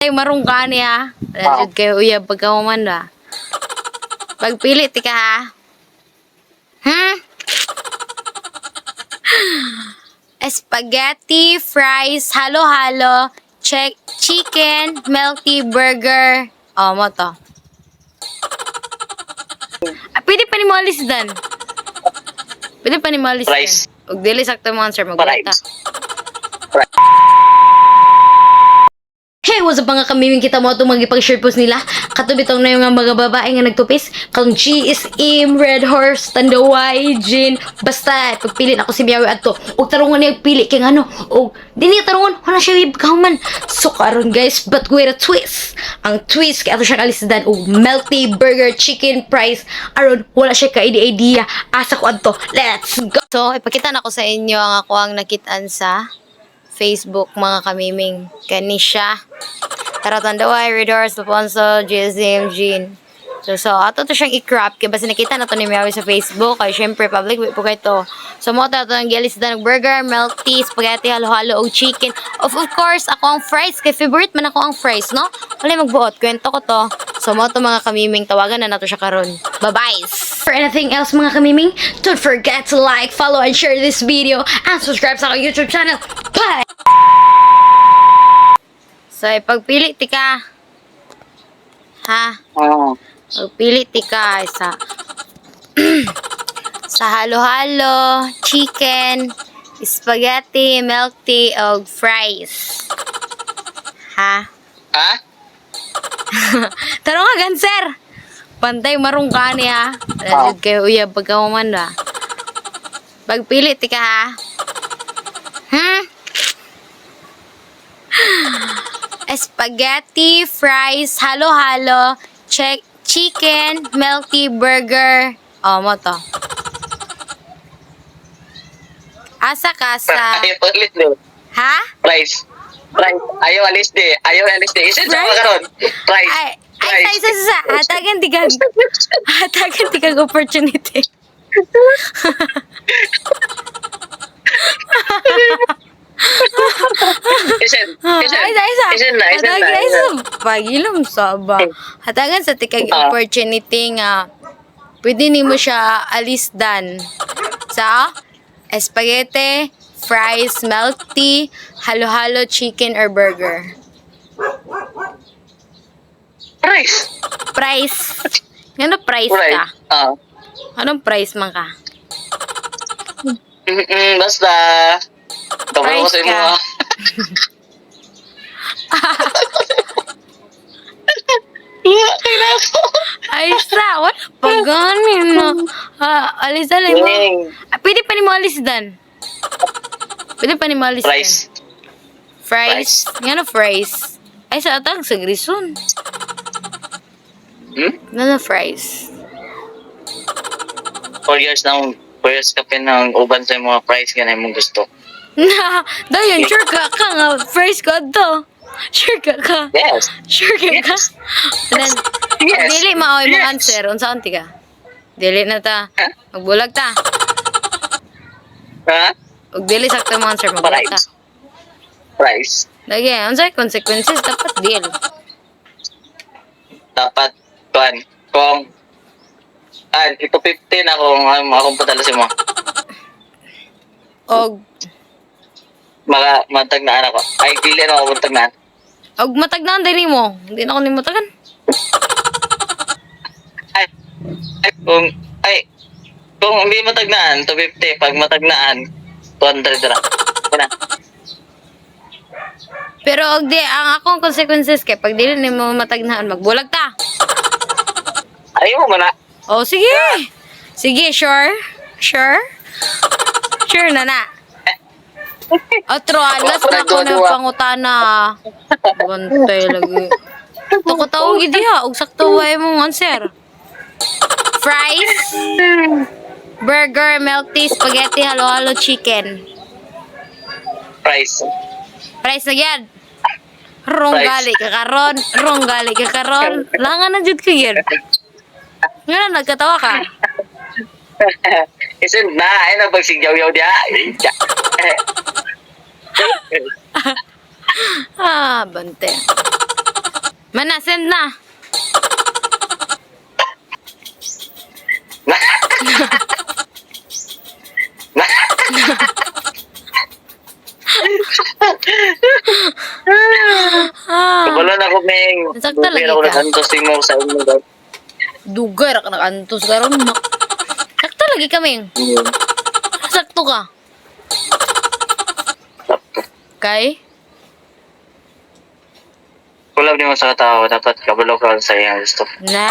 Ay, marong ka niya. Lajud kayo uyab pagka umanda. Pagpili ti ka ha. Hmm? Spaghetti, fries, halo-halo, check, chicken, melty burger. Oh, mo to. Ah, pwede pa ni mo alis dan. Pwede pa ni mo alis Fries. dan. Ug dili sakto mo answer magbuhat ta. Fries. Hey, up mga kamiming kita mo itong magipag-share post nila. Katubi tong na yung mga babae nga nagtupis. Kang G is Im, Red Horse, Tandaway, Jin. Basta, pagpili na ako si Miyawi at to. O tarungan niya pili kay ano. O, di niya tarungan. Wala siya ibigkaman. So karon guys, but wait a twist. Ang twist kay ato siya kalisdan. O, melty burger chicken price. Aron, wala siya ka idea. Asa ko adto. Let's go! So, ipakita na ko sa inyo ang ako ang nakitaan sa Facebook mga kamiming. Kanisha. Taratandaway, Redors, Alfonso, GSM, Jean. So, so, ato to siyang i-crop. Kaya basta nakita na to ni Miawi sa Facebook. Kaya syempre, public po kayo to. So, mo to ang gilis ng burger, milk tea, spaghetti, halo-halo, o chicken. Of, of course, ako ang fries. Kay favorite man ako ang fries, no? Wala magbuot. Kwento ko to. So, mo to mga kamiming. Tawagan na nato siya karon. Bye-bye! For anything else mga kamiming, don't forget to like, follow, and share this video. And subscribe sa aking YouTube channel. Bye! So, pagpili ti ka. Ha? Oo. Pagpili ti ka sa sa halo-halo, chicken, spaghetti, milk tea, o fries. Ha? Ha? Tanong nga, ganser! Pantay marong ka niya. Lajud kayo uyab pagka umanda. Pagpili ti ka ha. Hmm? Spaghetti, fries, halo-halo, check, chicken, melty burger. Oh, mo to. Asa ka sa... Ayaw alis di. Ha? Price. Price. Ayaw alis di. Ayaw alis di. Isa sa Price? mga karon. Price. Ay, ay, sa, isa, sa, hatagan tigag, hatagan tigag opportunity. Isen. Ah, Isen. Ay, sa, isa. Isen na. Isen na. Hatagan, ay, isen. sa, pagilom sa ba. Hatagan sa tigag Ah. opportunity nga, pwede ni mo siya alisdan sa spaghetti, fries, milk tea, halo-halo chicken or burger. Price. Price. Ano price Price. ka? Ah. Anong price man ka? Mm-mm, basta. Tawag ko sa ka. ah. Yeah. Ay, sa, wala pa ganin na. Ah, alis alay mo. Ning. Ah, pwede pa ni mo alisdan. Pwede pa ni mo alisdan. Price. Fries. Nga na fries. Ay, sa atag, sa grison. Hmm? Nga na fries. Four years na four years ka pin ng uban sa mga price ka na mong gusto. Na, daw yun, sure ka ka nga, fries ko to. Sure ka ka. Yes. Sure ka ka. And then, Yes. dili maoy mo Yes. answer. Unsa unti ka? Dili na ta. Huh? Magbulag ta. Ha? Ug dili sakto mo answer, magbulag ta. Price. Lagi, unsay consequences dapat deal. Dapat, kuan, kung, ah, ito 15 ako, um, akong padala sa mo. Og Mga matagnaan ako. Ay, dili na ako matagnaan. og matagnan diri mo. Hindi na ako ni matagan. Ay, ay, kung, ay, kung hindi matagnaan, 250. Pag matagnaan, 200 na. Yan na. Pero og di ang akong consequences kay pag dili nimo matagnahan magbulag ta. Ayaw mo na. Oh sige. Sige, sure. Sure. Sure na na. Otro, alas na ako ng pangutana. Bantay lagi. Ito ko tawag gidi ha. Og sakto way mong answer. Fries, burger, milk tea, spaghetti, halo-halo, chicken. Price. Price na yan. Rong Price. gali ka karon, rong gali ka karon. Langan na jud ko yan. Nga na, nagkatawa ka. Isin na, ay na pagsigyaw-yaw diya. Ah, bante. Mana, send na. Ah, Wala na ko, Meng. Nasakta lagi Pero ako ka. nagsantos mo sa inyo. Dugar ka nakantos karon. Ma- Sakto lagi kami. Sakto ka. Kay? Kulab ni mo sa tao, dapat kabalo ka sa iyang gusto. Na.